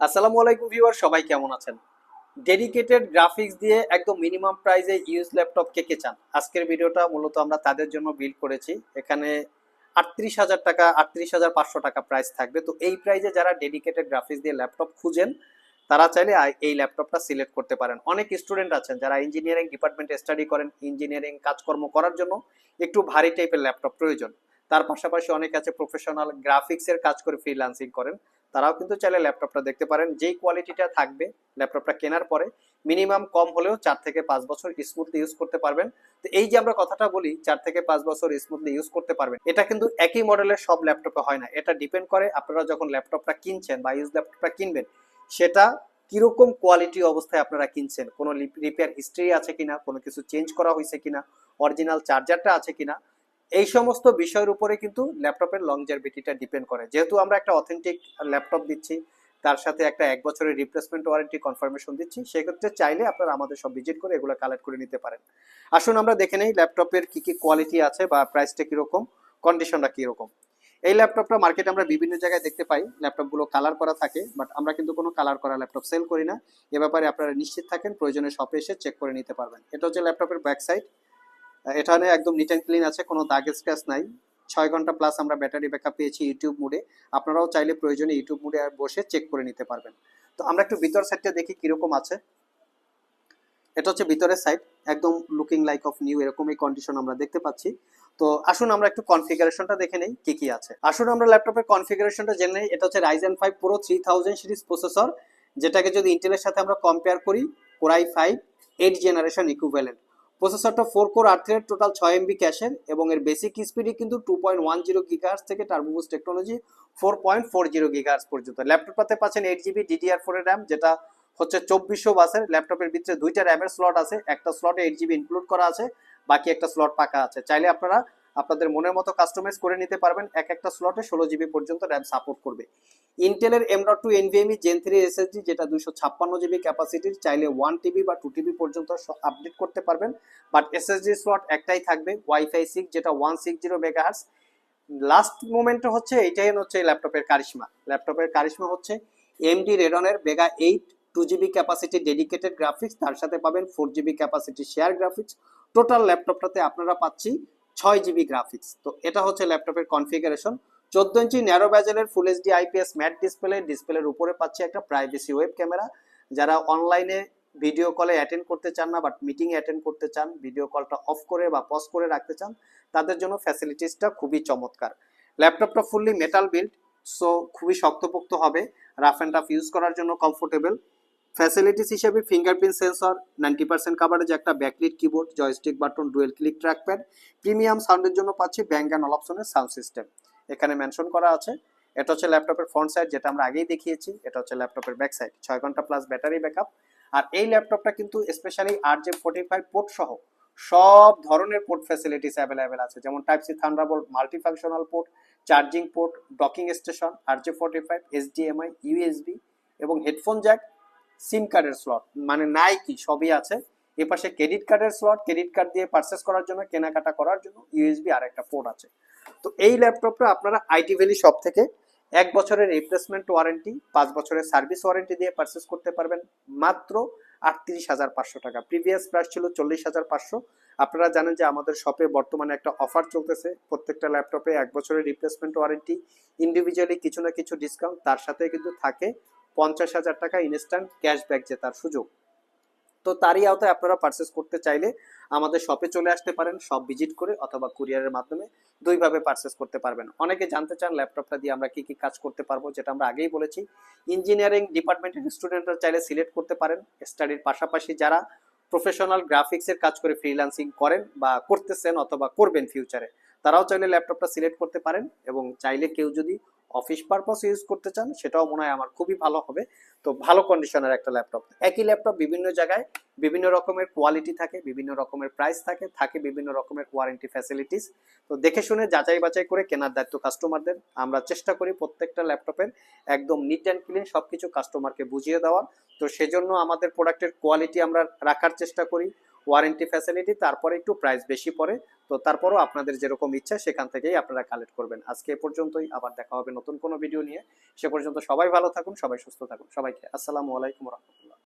আসসালামু আলাইকুম ভিউয়ার, সবাই কেমন আছেন? ডেডিকেটেড গ্রাফিক্স দিয়ে একদম মিনিমাম প্রাইসে ইউজ ল্যাপটপ কে কে চান? আজকের ভিডিওটা মূলত আমরা তাদের জন্য বিল্ড করেছি। এখানে আটত্রিশ হাজার টাকা, আটত্রিশ হাজার পাঁচশো টাকা প্রাইস থাকবে। তো এই প্রাইসে যারা ডেডিকেটেড গ্রাফিক্স দিয়ে ল্যাপটপ খুঁজেন, তারা চাইলে এই ল্যাপটপটা সিলেক্ট করতে পারেন। অনেক স্টুডেন্ট আছেন যারা ইঞ্জিনিয়ারিং ডিপার্টমেন্টে স্টাডি করেন ইঞ্জিনিয়ারিং কাজকর্ম করার জন্য একটু ভারী টাইপের ল্যাপটপ প্রয়োজন। তার পাশাপাশি অনেক আছে প্রফেশনাল গ্রাফিক্সের কাজ করে ফ্রিল্যান্সিং করেন। তারাও কিন্তু চাইলে ল্যাপটপটা দেখতে পারেন। যেই কোয়ালিটিটা থাকবে ল্যাপটপটা কেনার পরে মিনিমাম কম হলেও চার থেকে পাঁচ বছর স্মুথলি ইউজ করতে পারবেন। তো এই যে আমরা কথাটা বলি, চার থেকে পাঁচ বছর স্মুথলি ইউজ করতে পারবেন, এটা কিন্তু একই মডেলের সব ল্যাপটপে হয় না। এটা ডিপেন্ড করে আপনারা যখন ল্যাপটপটা কিনছেন বা ইউজ ল্যাপটপটা কিনবেন, সেটা কীরকম কোয়ালিটি অবস্থায় আপনারা কিনছেন, কোনো রিপেয়ার হিস্ট্রি আছে কিনা, কোনো কিছু চেঞ্জ করা হয়েছে কিনা অরিজিনাল চার্জারটা আছে কিনা এই সমস্ত বিষয়ের উপরে কিন্তু ল্যাপটপের লং লংজারভিটিটা ডিপেন্ড করে। যেহেতু আমরা একটা অথেন্টিক ল্যাপটপ দিচ্ছি, তার সাথে একটা এক বছরের রিপ্লেসমেন্ট ওয়ারেন্টি কনফার্মেশন দিচ্ছি, সেক্ষেত্রে চাইলে আপনারা আমাদের সব ভিজিট করে এগুলো কালেক্ট করে নিতে পারেন। আসুন আমরা দেখে নেই ল্যাপটপের কি কি কোয়ালিটি আছে বা প্রাইসটা কীরকম কন্ডিশনটা কীরকম। এই ল্যাপটপটা মার্কেটে আমরা বিভিন্ন জায়গায় দেখতে পাই, ল্যাপটপগুলো কালার করা থাকে বাট আমরা কিন্তু কোনো কালার করা ল্যাপটপ সেল করি না। এ ব্যাপারে আপনারা নিশ্চিত থাকেন, প্রয়োজনে শপে এসে চেক করে নিতে পারবেন। এটা হচ্ছে ল্যাপটপের ব্যাক সাইড এখানে একদম নিট অ্যান্ড ক্লিন আছে, কোনো দাগ স্ক্র্যাচ নাই। ছয় ঘণ্টা প্লাস আমরা ব্যাটারি ব্যাকআপ পেয়েছি ইউটিউব মোডে আপনারাও চাইলে প্রয়োজনে ইউটিউব মোডে বসে চেক করে নিতে পারবেন। তো আমরা একটু ভিতর সাইডটা দেখি কীরকম আছে। এটা হচ্ছে ভিতরের সাইড একদম লুকিং লাইক অফ নিউ এরকম এই কন্ডিশন আমরা দেখতে পাচ্ছি। তো আসুন আমরা একটু কনফিগারেশনটা দেখে নেই, কি কি আছে। আসুন আমরা ল্যাপটপের কনফিগারেশনটা জেনে নেই, এটা হচ্ছে Ryzen five pro three thousand series processor যেটাকে যদি ইন্টেলের সাথে আমরা কম্পেয়ার করি Core i five eight generation equivalent প্রসেসরটা four core আট থ্রেড টোটাল ছয় এমবি ক্যাশের এবং এর বেসিক স্পিডই কিন্তু two point one zero gigahertz থেকে turbo boost technology four point four zero gigahertz পর্যন্ত। ল্যাপটপটাতে পাচ্ছেন eight GB DDR four RAM যেটা হচ্ছে চব্বিশশো বাসের ল্যাপটপের ভিতরে দুইটা র্যামের স্লট আছে, একটা স্লটে এইট জিবি ইনক্লুড করা আছে, বাকি একটা স্লট পাকা আছে। চাইলে আপনারা আপনাদের মনের মতো কাস্টমাইজ করে নিতে পারবেন, এক একটা স্লটে ষোলো জিবি পর্যন্ত র্যাম সাপোর্ট করবে। ইন্টেলের M dot two NVMe gen three SSD যেটা দুশো ছাপ্পান্ন জিবি ক্যাপাসিটির চাইলে ওয়ান টিবি বা টু টিবি পর্যন্ত আপডেট করতে পারবেন। বাট এসএসডি স্লট একটাই থাকবে ওয়াইফাই সিক্স যেটা one six zero megahertz last মোমেন্টে হচ্ছে এইটাই হচ্ছে ল্যাপটপের কারিশমা। ল্যাপটপের কারিশমা হচ্ছে AMD রেডনের Vega eight two GB capacity dedicated graphics তার সাথে পাবেন four GB capacity share graphics total ল্যাপটপটাতে আপনারা পাচ্ছি ছয় জিবি গ্রাফিক্স তো এটা হচ্ছে ল্যাপটপের কনফিগারেশন চোদ্দ inch narrow ব্যাজেলের full HD IPS matte display ডিসপ্লের উপরে পাচ্ছে একটা প্রাইভেসি ওয়েব ক্যামেরা যারা অনলাইনে ভিডিও কলে অ্যাটেন্ড করতে চান না বাট মিটিং অ্যাটেন্ড করতে চান ভিডিও কলটা অফ করে বা পজ করে রাখতে চান, তাদের জন্য ফ্যাসিলিটিসটা খুবই চমৎকার। ল্যাপটপটা ফুললি মেটাল বিল্ড সো খুবই শক্তপোক্ত হবে রাফ অ্যান্ড টাফ ইউজ করার জন্য কমফোর্টেবল ফ্যাসিলিটিস হিসেবে fingerprint sensor ninety percent coverage একটা backlit keyboard joystick button dual click trackpad premium সাউন্ডের জন্য পাচ্ছি ব্যাঙ্ক অ্যান্ড অল অপশনের সাউন্ড সিস্টেম এখানে মেনশন করা আছে। এটা হচ্ছে ল্যাপটপের ফ্রন্ট সাইড যেটা আমরা আগেই দেখিয়েছি। এটা হচ্ছে ল্যাপটপের ব্যাক সাইড ছয় ঘণ্টা প্লাস ব্যাটারি ব্যাকআপ আর এই ল্যাপটপটা কিন্তু specially R J forty five port সহ সব ধরনের পোর্ট ফ্যাসিলিটিস অ্যাভেলেবেল আছে। যেমন type C Thunderbolt multifunctional port charging port docking station R J forty five HDMI USB এবং হেডফোন জ্যাক সিম কার্ডের স্লট মানে নাই কি সবই আছে। এ পাশে ক্রেডিট কার্ডের স্লট ক্রেডিট কার্ড দিয়ে পারচেস করার জন্য, কেনাকাটা করার জন্য ইউএসবি আর একটা পোর্ট আছে। তো এই ল্যাপটপটা আপনারা আইটি ভ্যালি শপ থেকে এক বছরের রিপ্লেসমেন্ট ওয়ারেন্টি পাঁচ বছরের সার্ভিস ওয়ারেন্টি দিয়ে পারচেস করতে পারবেন। মাত্র আটত্রিশ হাজার পাঁচশো টাকা। প্রিভিয়াস প্রাইস ছিল চল্লিশ হাজার পাঁচশো। আপনারা জানেন যে আমাদের শপে বর্তমানে একটা অফার চলতেছে। প্রত্যেকটা ল্যাপটপে এক বছরের রিপ্লেসমেন্ট ওয়ারেন্টি ইন্ডিভিজুয়ালি কিছু না কিছু ডিসকাউন্ট তার সাথে কিন্তু থাকে পঞ্চাশ হাজার টাকা ইনস্ট্যান্ট ক্যাশব্যাক জেতার সুযোগ। তো তারই আওতায় আপনারা পারচেস করতে চাইলে আমাদের শপে চলে আসতে পারেন শপ ভিজিট করে অথবা কুরিয়ারের মাধ্যমে দুইভাবে পারচেস করতে পারবেন। অনেকে জানতে চান ল্যাপটপটা দিয়ে আমরা কি কি কাজ করতে পারব, যেটা আমরা আগেই বলেছি। ইঞ্জিনিয়ারিং ডিপার্টমেন্টের স্টুডেন্টরা চাইলে সিলেক্ট করতে পারেন। স্টাডির পাশাপাশি যারা প্রফেশনাল গ্রাফিক্সের কাজ করে ফ্রিল্যান্সিং করেন বা করতেছেন অথবা করবেন ফিউচারে তারাও চাইলে ল্যাপটপটা সিলেক্ট করতে পারেন এবং চাইলে কেউ যদি অফিস পারপাস ইউজ করতে চান, সেটাও মনে হয় আমার খুবই ভালো হবে। তো ভালো কন্ডিশনের একটা ল্যাপটপ একই ল্যাপটপ বিভিন্ন জায়গায় বিভিন্ন রকমের কোয়ালিটি থাকে, বিভিন্ন রকমের প্রাইস থাকে থাকে বিভিন্ন রকমের ওয়ারেন্টি ফ্যাসিলিটিস তো দেখে শুনে যাচাই বাছাই করে কেনার দায়িত্ব কাস্টমারদের আমরা চেষ্টা করি প্রত্যেকটা ল্যাপটপের একদম নিট অ্যান্ড ক্লিন সবকিছু কাস্টমারকে বুঝিয়ে দেওয়া তো সেজন্য আমাদের প্রোডাক্টের কোয়ালিটি আমরা রাখার চেষ্টা করি। ওয়ারেন্টি ফ্যাসিলিটি তারপরে একটু প্রাইস বেশি পড়ে, তো তারপরও আপনাদের যেরকম ইচ্ছা সেখান থেকেই আপনারা কালেক্ট করবেন। আজকে এ পর্যন্তই, আবার দেখা হবে নতুন কোনো ভিডিও নিয়ে। সে পর্যন্ত সবাই ভালো থাকুন, সবাই সুস্থ থাকুন, সবাইকে আসসালামু আলাইকুম রহমতুল্লাহ।